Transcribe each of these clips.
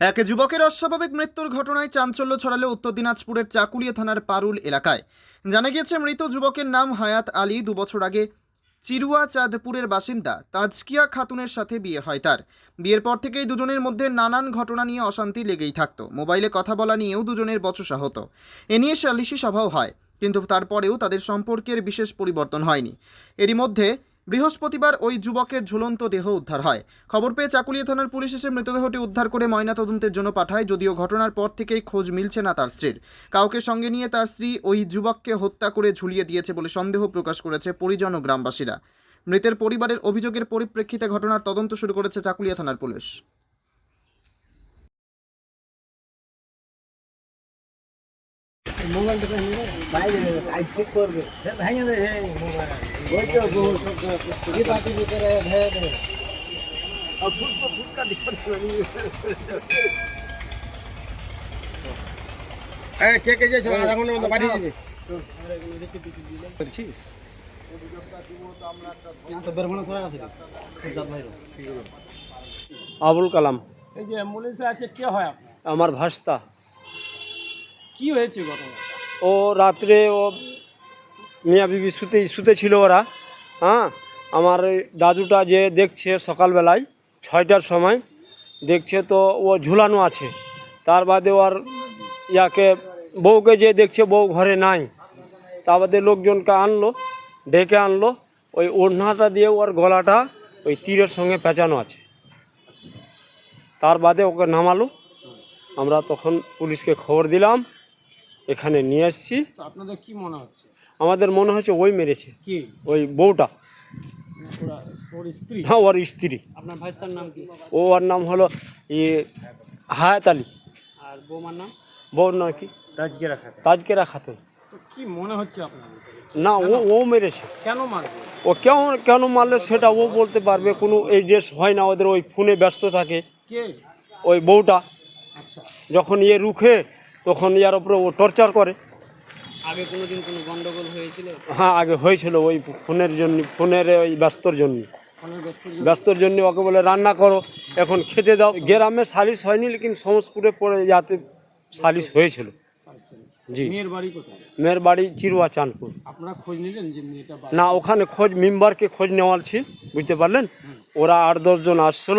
এক যুবকের অস্বাভাবিক মৃত্যুর ঘটনায় চাঞ্চল্য ছড়ালো উত্তর দিনাজপুরের চাকুলিয়া থানার পারুল এলাকায়। জানা গিয়েছে, মৃত যুবকের নাম হায়াত আলী। দুবছর আগে চিরুয়া চাঁদপুরের বাসিন্দা তাজকিয়া খাতুনের সাথে বিয়ে হয় তার। বিয়ের পর থেকেই দুজনের মধ্যে নানান ঘটনা নিয়ে অশান্তি লেগেই থাকতো। মোবাইলে কথা বলা নিয়েও দুজনের বচসা হতো। এ নিয়ে সালিশি সভাও হয়, কিন্তু তারপরেও তাদের সম্পর্কের বিশেষ পরিবর্তন হয়নি। এরই মধ্যে বৃহস্পতিবার ওই যুবকের ঝুলন্ত দেহ উদ্ধার হয়। খবর পেয়ে চাকুলিয়া থানার পুলিশ এসে মৃতদেহটি উদ্ধার করে ময়নাতদন্তের জন্য পাঠায়, যদিও ঘটনার পর থেকেই খোঁজ মিলছে না তার স্ত্রীর। কাউকে সঙ্গে নিয়ে তার স্ত্রী ওই যুবককে হত্যা করে ঝুলিয়ে দিয়েছে বলে সন্দেহ প্রকাশ করেছে পরিজন ও গ্রামবাসীরা। মৃতের পরিবারের অভিযোগের পরিপ্রেক্ষিতে ঘটনার তদন্ত শুরু করেছে চাকুলিয়া থানার পুলিশ। মোবাইলটা ভেঙে দেবে বাইরে দেবে কাজ ঠিক করবে সে ভেঙে দেবে হে মোবাইল ওই তো বহু শব্দ কি পার্টি ভিতরে ভেঙে দেবে আর ফুটকা ফুটকা হ্যাঁ কে কে যাচ্ছ আধা ঘণ্টার মধ্যে পাঠিয়ে দিবি করছিস তো বেরমানা সরা আছে জাত ভাই আবুল কালাম এই যে অ্যাম্বুলেন্সে আছে কে হয় আপনার আমার ভাস্তা কি হয়েছে ও রাত্রে ও মিয়া বিবি শুতে শুতে ছিল ওরা হ্যাঁ? আমার দাদুটা যে দেখছে সকালবেলায়, ছয়টার সময়, দেখছে তো ও ঝুলানো আছে। তার বাদে ওর ইয়াকে বউকে যে দেখছে বউ ঘরে নাই, তা বাদে লোকজনকে আনলো, ডেকে আনলো, ওই ওড়নাটা দিয়ে ওর গলাটা ওই তীরের সঙ্গে পেঁচানো আছে। তার বাদে ওকে নামালো। আমরা তখন পুলিশকে খবর দিলাম এখানে নিয়ে আসছি। আপনাদের কি মনে হচ্ছে? আমাদের মনে হচ্ছে ওই মেরেছে। কি? ওই বউটা। হ্যাঁ ওর স্ত্রী। আপনার ভাইস্তার নাম কি? ও ওর নাম হলো ইয়ে হায়াত আলী। আর বৌমার নাম? বউর নাম কি? তাজকে রাখা তাজকেরা খাতুন। তো কি মনে হচ্ছে আপনার না ও ও মেরেছে। কেন মারবে? ও কেন কেন মারলে সেটা ও বলতে পারবে। কোনো এই দেশ হয় না ওদের ওই ফোনে ব্যস্ত থাকে। কে? ওই বউটা। আচ্ছা। যখন ইয়ে রুখে তখন ইয়ার উপরে ও টর্চার করে। আগে কোনোদিন কোনো গন্ডগোল হয়েছিল? হ্যাঁ আগে হয়েছিল ওই ফোনের জন্য ফোনের ওই ব্যস্তর জন্য ব্যস্তর জন্য ওকে বলে রান্না করো এখন খেতে দাও। গ্রামে সালিশ হয়নি লেকিন সমস্তপুরে পড়ে যাতে সালিশ হয়েছিল। জি। মেয়ের বাড়ি কোথায়? মেয়ের বাড়ি চিরুয়া চাঁদপুর। আপনারা খোঁজ নিলেন যে মেয়েটা না ওখানে খোঁজ মেম্বারকে খোঁজ নেওয়ালছি বুঝতে পারলেন? ওরা আট দশজন আসছিল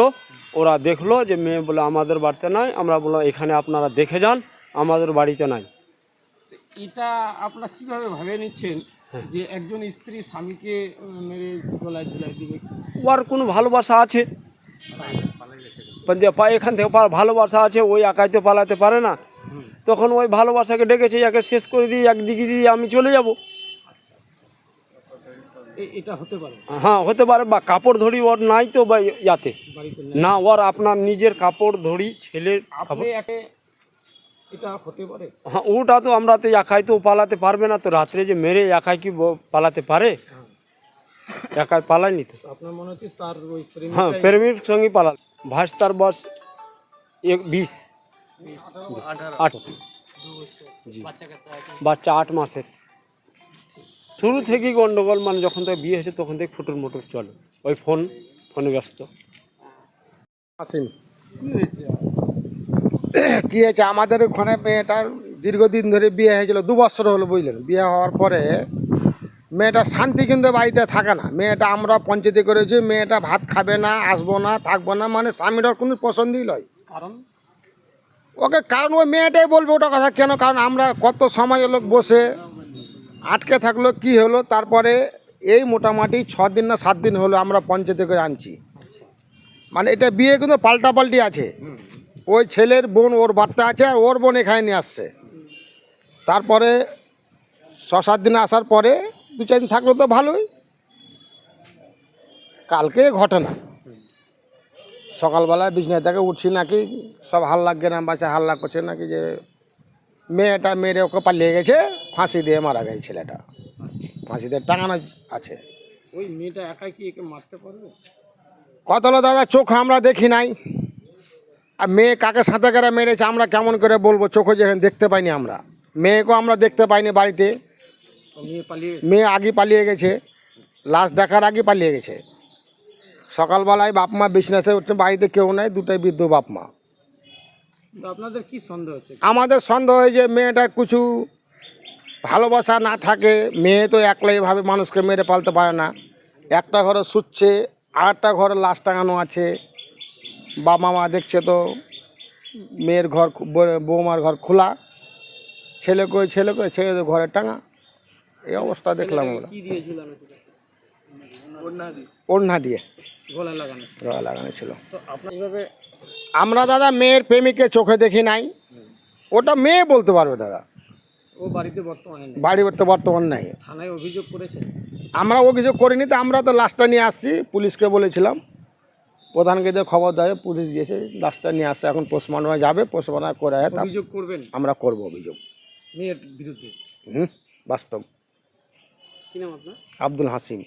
ওরা দেখল যে মেয়ে বলে আমাদের বাড়িতে নাই। আমরা বললাম এখানে আপনারা দেখে যান। আমাদের বাড়িতে নাই। এটা আপনারা কীভাবে ভাবে নিচ্ছেন হ্যাঁ। যে একজন স্ত্রী স্বামীকে মেরে গলায় ঝুলাই দিবে? ওর কোনো ভালোবাসা আছে? এখান থেকে ভালোবাসা আছে ওই একাইতে পালাতে পারে না। তখন ওই ভালোবাসাকে ডেকেছে একে শেষ করে দিয়ে একদিকে দিয়ে আমি চলে যাব। এটা হতে পারে? হ্যাঁ হতে পারে বা কাপড় ধরি ওর নাই তো বা ইয়াতে। না ওর আপনার নিজের কাপড় ধরি ছেলের কাপড়। এটা হতে পারে। হ্যাঁ ওটা তো আমরা তো একাই তো পালাতে পারবে না তো রাত্রে যে মেরে একাই কি পালাতে পারে? একাই পালায়নি তো। আপনার মনে হচ্ছে তার ওই হ্যাঁ প্রেমীর সঙ্গে পালাল। ভাস্তার বয়স এক বিশ। আট। জি। বাচ্চা আট মাসের। শুরু থেকেই গন্ডগোল মানে যখন থেকে বিয়ে হয়েছে তখন থেকে ফুটুর মুটুর চলে। ওই ফোন ফোনে ব্যস্ত। আসিম কি হয়েছে? আমাদের ওখানে মেয়েটার দীর্ঘদিন ধরে বিয়ে হয়েছিল দু বছর হলো বুঝলেন। বিয়ে হওয়ার পরে মেয়েটা শান্তি কিন্তু বাড়িতে থাকে না। মেয়েটা আমরা পঞ্চায়েতে করেছি মেয়েটা ভাত খাবে না আসব না থাকব না মানে স্বামীটার কোনো পছন্দই নয়। কারণ? ওকে কারণ ওই মেয়েটাই বলবে ওটা কথা কেন? কারণ আমরা কত সমাজের লোক বসে আটকে থাকল কি হলো? তারপরে এই মোটামুটি ছ দিন না সাত দিন হলো আমরা পঞ্চায়েতে করে আনছি। মানে এটা বিয়ে কিন্তু পাল্টাপাল্টি আছে। ওই ছেলের বোন ওর বাচ্চা আছে আর ওর বোন এখানে নিয়ে আসছে। তারপরে ছ সাত দিন আসার পরে দু চার দিন থাকল তো ভালোই। কালকে ঘটনা। সকালবেলায় বিছনায় থেকে উঠছি নাকি সব হাল্লা গ্রাম বাসে হাল্লা করছে নাকি যে মেয়েটা মেরে ওকে পালিয়ে গেছে ফাঁসি দিয়ে মারা গেছে ছেলেটা। ফাঁসি দিয়ে টাঙানো আছে। ওই মেয়েটা একাই কি একে মারতে পারবে? কত দাদা চোখ আমরা দেখি নাই। আর মেয়ে কাকে সাঁতে করে মেরেছে আমরা কেমন করে বলব? চোখে যেখানে দেখতে পাইনি আমরা। মেয়েকেও আমরা দেখতে পাইনি বাড়িতে। মেয়ে আগে পালিয়ে গেছে। লাশ দেখার আগে পালিয়ে গেছে। সকালবেলায় বাপ মা বিছনাসে উঠছে বাড়িতে কেউ নাই দুটাই বৃদ্ধ বাপ মা। আপনাদের কি সন্দেহ হচ্ছে? আমাদের সন্দেহ হয় যে মেয়েটার কিছু ভালোবাসা না থাকে। মেয়ে তো একলা এভাবে মানুষকে মেরে পালতে পারে না। একটা ঘরে শুচ্ছে আরেকটা ঘরে লাশ টাঙানো আছে। বাবা মা দেখছে তো মেয়ের ঘর বৌমার ঘর খোলা ছেলে কই ছেলে কই ছেলে তো ঘরে টাঙা। এই অবস্থা দেখলাম আমরা। ওড়না দিয়ে। গলা লাগানো ছিল। আমরা দাদা মেয়ের প্রেমিকে চোখে দেখি নাই। ওটা মেয়ে বলতে পারবে দাদা। বাড়িতে বাড়ি বর্তমান নাই। থানায় অভিযোগ করেছে? আমরা অভিযোগ করিনি তো আমরা তো লাশটা নিয়ে আসছি পুলিশকে বলেছিলাম। প্রধানকে দিয়ে খবর দেয় পুলিশ গিয়েছে লাশটা নিয়ে আসছে এখন পোস্টমার্টমে যাবে পোস্টমার্টম করে অভিযোগ করবেন? আমরা করব অভিযোগ। মেয়ের বিরুদ্ধে? হুম বাস্তব। কি নাম আপনার? আব্দুল হাসিম।